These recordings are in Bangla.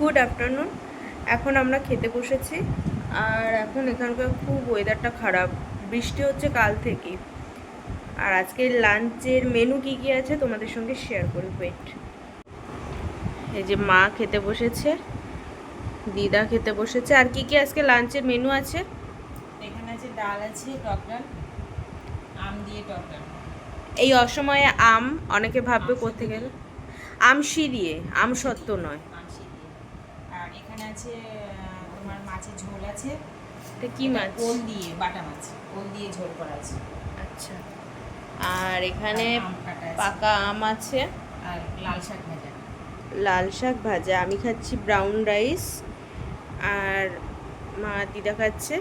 Good afternoon. এখন আমরা খেতে বসেছি। আর এখন এখানকার খুব ওয়েদারটা খারাপ। বৃষ্টি হচ্ছে কাল থেকে আর আজকের লাঞ্চের মেনু কি কি আছে তোমাদের সঙ্গে শেয়ার করি। ওয়েট এই যে মা খেতে বসেছে দিদা খেতে বসেছে। আর কি কি আজকে লাঞ্চের মেনু আছে? এখানে আছে ডাল আছে টক ডাল আম দিয়ে টক ডাল। এই অসময়ে আম অনেকে ভাববে করতে গেলে আমশি দিয়ে আম সত্য নয়। এখানে আছে তোমার মাছের ঝোল আছে। এটা কি মাছ? ওল দিয়ে বাটা মাছ। ওল দিয়ে ঝোল করা আছে। আচ্ছা। আর এখানে পাকা আম আছে। আর লাল শাক ভাজা। লাল শাক ভাজা। আমি খাচ্ছি ব্রাউন রাইস। আর মা দিদা খাচ্ছে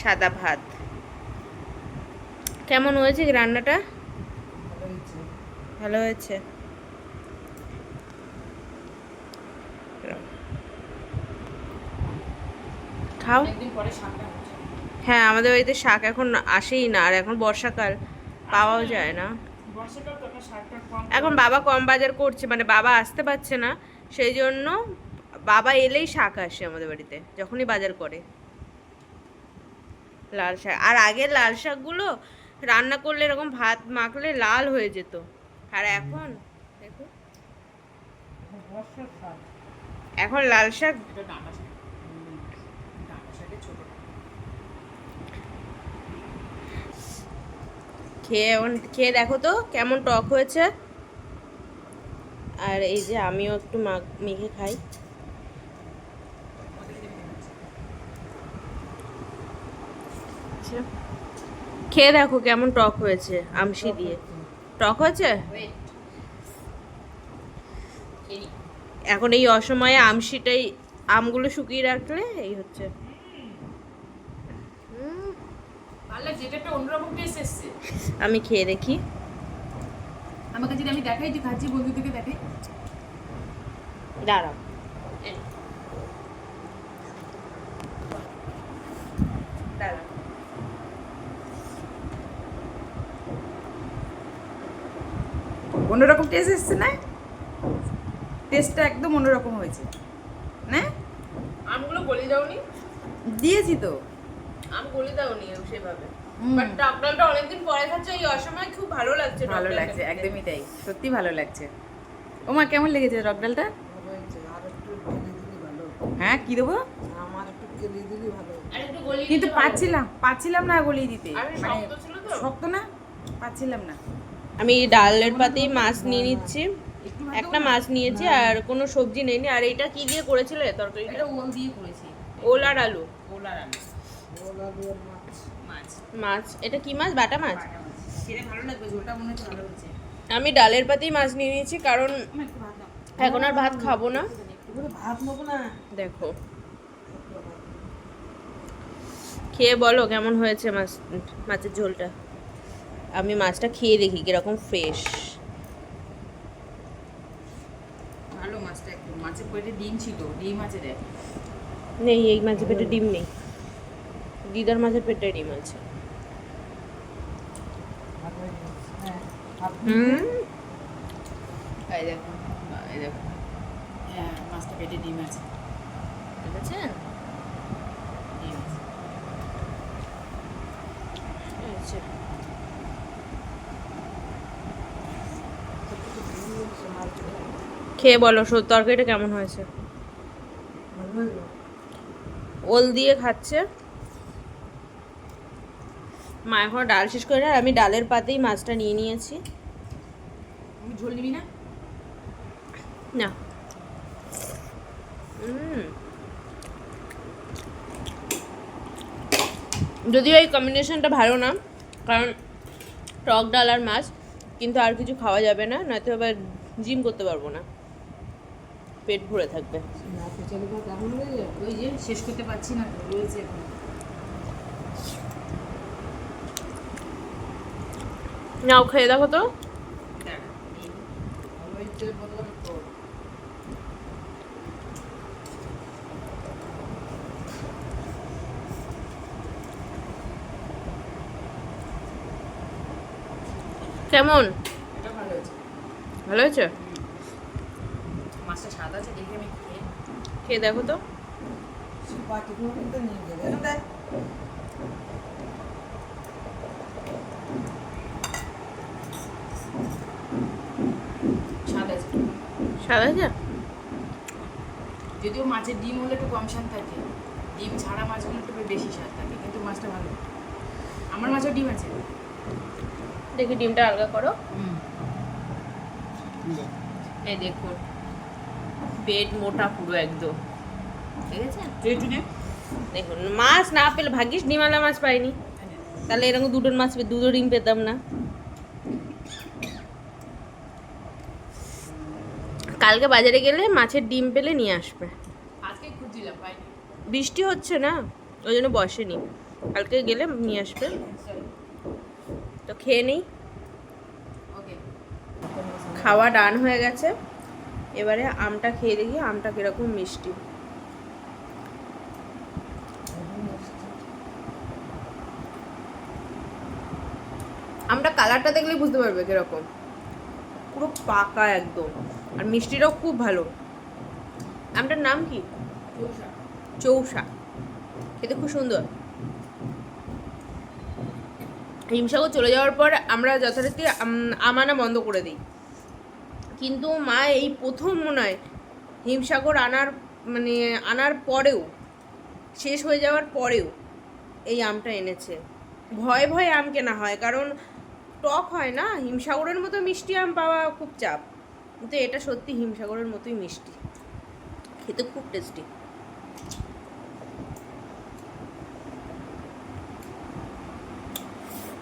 সাদা ভাত। কেমন হয়েছে রান্নাটা? ভালো হয়েছে। খাও হ্যাঁ আমাদের বাড়িতে শাক এখন আসেই না আর এখন বর্ষাকাল পাওয়াও যায় না। এখন বাবা কম বাজার করছে মানে বাবা আসতে পারছে না সেই জন্য বাবা এলেই শাক আসে আমাদের বাড়িতে যখনই বাজার করে। লাল শাক আর আগের লাল শাকগুলো রান্না করলে এরকম ভাত মাখলে লাল হয়ে যেত। আর এখন দেখো। এখন লাল শাক। খেয়ে খেয়ে দেখো তো কেমন টক হয়েছে। আর এই যে আমিও একটু মাখ খাই। খেয়ে দেখো কেমন টক হয়েছে, আমশি দিয়ে। টক হয়েছে? এখন এই অসময়ে আমশিটাই, আমগুলো শুকিয়ে রাখলে এই হচ্ছে উম, ভালো লাগছে এটা একটা অন্যরকম টেস্ট এসছে আমি খেয়ে দেখি। আমাকে যদি আমি দেখাই যে খাচ্ছি বন্ধুদেরকে দেখাই? দাঁড়াও। অন্যরকম টেস্ট এসছে না? টেস্টটা একদম অন্যরকম হয়েছে না? আমগুলো গলি দাওনি দিয়েছি তো। আম গলি দাওনি সেভাবে। বাট টক ডালটা অনেকদিন পরে খাচ্ছে এই অসময় খুব ভালো লাগছে ভালো লাগছে একদমই তাই সত্যি ভালো লাগছে। ওমা কেমন লেগেছে ডালটা হ্যাঁ কি দেবো? আর একটু গলিয়ে কিন্তু পাচ্ছিলাম পাচ্ছিলাম না গলিয়ে দিতে। মানে শক্ত ছিল তো? শক্ত না পাচ্ছিলাম না। আমি ডালের পাতেই মাছ নিয়ে নিচ্ছি। একটা মাছ নিয়েছি আর কোনো সবজি নেইনি। আর এটা কি দিয়ে করেছিলে তরকারিটা? ওল দিয়ে করেছি। ওল আর আলু। ওল আর আলু। মাছ। মাছ। এটা কি মাছ? বাটা মাছ? আমি ডালের পাতেই মাছ নিয়ে নিয়েছি কারণ এখন আর ভাত খাব না। দেখো। খেয়ে বলো কেমন হয়েছে মাছ মাছের ঝোলটা? আমি মাছটা খেয়ে দেখি কীরকম ফ্রেশ ভালো মাছটা একটু মাছের পেটে ডিম ছিল ডিম আছে দেখ। নেই এই মাছের পেটে ডিম নেই। দিদার মাছের পেটে ডিম আছে। হ্যাঁ মাছটা পেটে ডিম আছে। দেখেছেন? খেয়ে বলো তরকারিটা কেমন হয়েছে। ওল দিয়ে খাচ্ছে। মা এখন ডাল শেষ করে আর আমি ডালের পাতেই মাছটা নিয়ে নিয়েছি। আমি ঝোল নিবি না? না। যদিও এই কম্বিনেশনটা ভালো না কারণ টক ডাল আর মাছ কিন্তু আর কিছু খাওয়া যাবে না নয়তো আবার জিম করতে পারব না। পেট ভরে থাকবে। শেষ করতে পারছি না রয়েছে নাও খেয়ে দেখো তো। কেমন? ভালো হয়েছে। মাছটা সাদা আচ্ছা দেখি আমি খেয়ে দেখো তো। আছে। সাদা যা যদিও মাছের ডিম হলে একটু কম স্বাদ থাকে। ডিম ছাড়া মাছগুলো একটু বেশি স্বাদ থাকে কিন্তু মাছটা ভালো। আমার মাছের ডিম আছে। দেখি ডিমটা আলগা করো। এই দেখুন পেট মোটা পুরো একদম। ঠিক আছে? দেখুন মাছ না পেলে ভাগ্যিস ডিমালা মাছ পাইনি। তাহলে এরকম দুটো মাছ দুটো ডিম পেতাম না। কালকে বাজারে গেলে মাছের ডিম পেলে নিয়ে আসবে। আজকে খুঁজছিলাম পাইনি। বৃষ্টি হচ্ছে না ওই জন্য বসেনি। কালকে গেলে নিয়ে আসবে। তো খেয়ে নেই। খাওয়া ডান হয়ে গেছে। এবারে আমটা খেয়ে দেখি আমটা কীরকম মিষ্টি। আমটা কালারটা দেখলেই বুঝতে পারবে কীরকম। পুরো পাকা একদম। আর মিষ্টিটাও খুব ভালো। আমটার নাম কি? চৌসা খেতে খুব সুন্দর। হিমসাগর চলে যাওয়ার পর আমরা যথারীতি আম- আম আনা বন্ধ করে দিই। কিন্তু মা এই প্রথম মনে হয় হিমসাগর আনার মানে আনার পরেও শেষ হয়ে যাওয়ার পরেও এই আমটা এনেছে। ভয়ে ভয়ে আম কেনা হয়। কারণ টক হয় না, হিমসাগরের মতো মিষ্টি আম পাওয়া খুব চাপ। কিন্তু এটা সত্যি হিমসাগরের মতোই মিষ্টি। খেতে খুব টেস্টি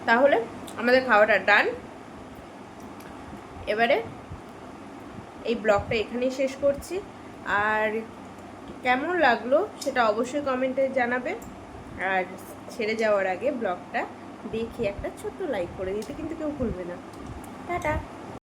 তাহলে আমাদের খাওয়াটা ডান এবারে এই ব্লগটা এখানেই শেষ করছি। আর কেমন লাগল সেটা অবশ্যই কমেন্টে জানাবে। আর ছেড়ে যাওয়ার আগে ব্লগটা দেখে একটা ছোট্ট লাইক করে দিতে কিন্তু কেউ ভুলবে না। টাটা।